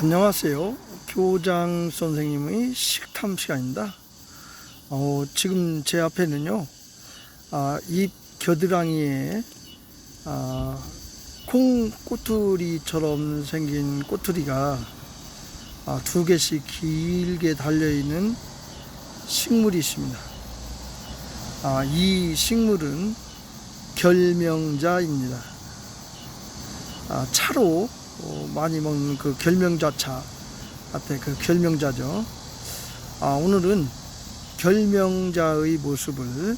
안녕하세요. 교장 선생님의 식탐 시간입니다. 어, 지금 제 앞에는요, 아, 잎 겨드랑이에 아, 콩 꼬투리처럼 생긴 꼬투리가 아, 두 개씩 길게 달려 있는 식물이 있습니다. 아, 이 식물은 결명자입니다. 아, 차로 어, 많이 먹는 그 결명자차 앞에 그 결명자죠. 아, 오늘은 결명자의 모습을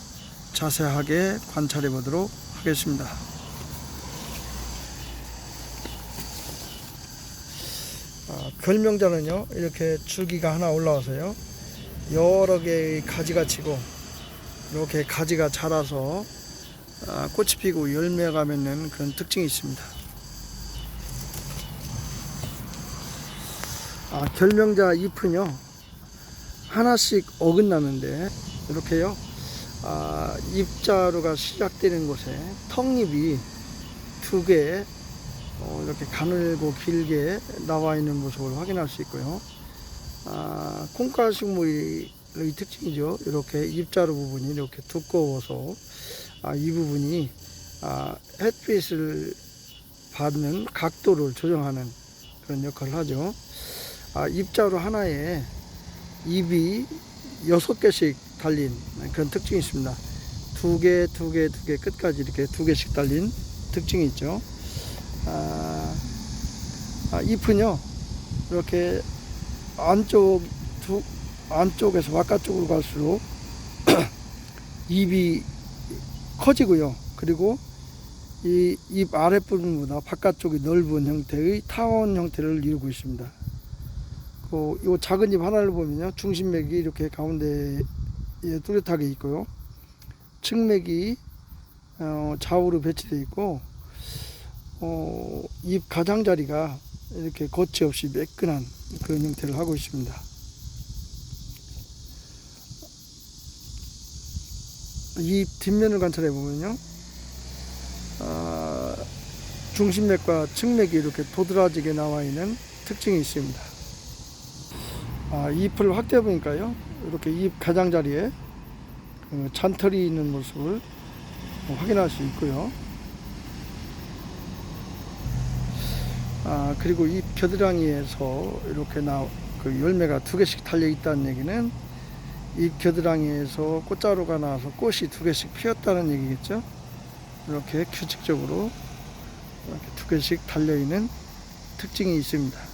자세하게 관찰해 보도록 하겠습니다. 아, 결명자는요 이렇게 줄기가 하나 올라와서요 여러 개의 가지가 치고 이렇게 가지가 자라서 아, 꽃이 피고 열매가 맺는 그런 특징이 있습니다. 아, 결명자 잎은요 하나씩 어긋나는데 이렇게요 아, 잎자루가 시작되는 곳에 턱잎이 두 개 어, 이렇게 가늘고 길게 나와 있는 모습을 확인할 수 있고요. 아, 콩가 식물의 특징이죠. 이렇게 잎자루 부분이 이렇게 두꺼워서 아, 이 부분이 아, 햇빛을 받는 각도를 조정하는 그런 역할을 하죠. 아, 잎자루 하나에 잎이 여섯 개씩 달린 그런 특징이 있습니다. 두 개, 두 개, 두 개 끝까지 이렇게 두 개씩 달린 특징이 있죠. 아, 아, 잎은요 이렇게 안쪽 두 안쪽에서 바깥쪽으로 갈수록 잎이 커지고요. 그리고 이 잎 아랫부분보다 바깥쪽이 넓은 형태의 타원 형태를 이루고 있습니다. 그, 요 작은 잎 하나를 보면요. 중심맥이 이렇게 가운데에 뚜렷하게 있고요. 측맥이 어, 좌우로 배치되어 있고, 어, 잎 가장자리가 이렇게 거치 없이 매끈한 그런 형태를 하고 있습니다. 잎 뒷면을 관찰해 보면요. 아, 중심맥과 측맥이 이렇게 도드라지게 나와 있는 특징이 있습니다. 아, 잎을 확대해 보니까요. 이렇게 잎 가장자리에 그 잔털이 있는 모습을 확인할 수 있고요. 아, 그리고 이 겨드랑이에서 이렇게 나, 그 열매가 두 개씩 달려 있다는 얘기는 이 겨드랑이에서 꽃자루가 나와서 꽃이 두 개씩 피었다는 얘기겠죠. 이렇게 규칙적으로 이렇게 두 개씩 달려 있는 특징이 있습니다.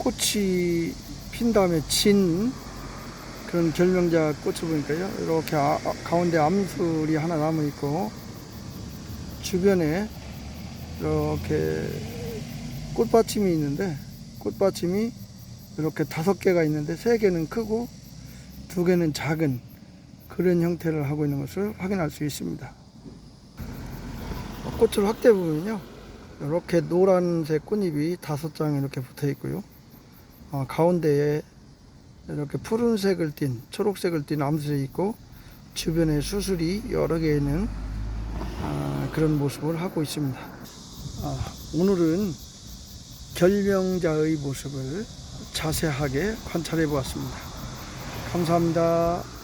아, 꽃이 핀 다음에 진 그런 결명자 꽃을 보니까요. 이렇게 아- 아, 가운데 암술이 하나 남아 있고 주변에 이렇게 꽃받침이 있는데 꽃받침이 이렇게 다섯 개가 있는데 세 개는 크고 두 개는 작은 그런 형태를 하고 있는 것을 확인할 수 있습니다. 꽃을 확대 보면요. 이렇게 노란색 꽃잎이 다섯 장 이렇게 붙어 있고요. 어, 가운데에 이렇게 푸른색을 띤 초록색을 띤 암술이 있고 주변에 수술이 여러 개 있는 아, 그런 모습을 하고 있습니다. 아, 오늘은 결명자의 모습을 자세하게 관찰해 보았습니다. 감사합니다.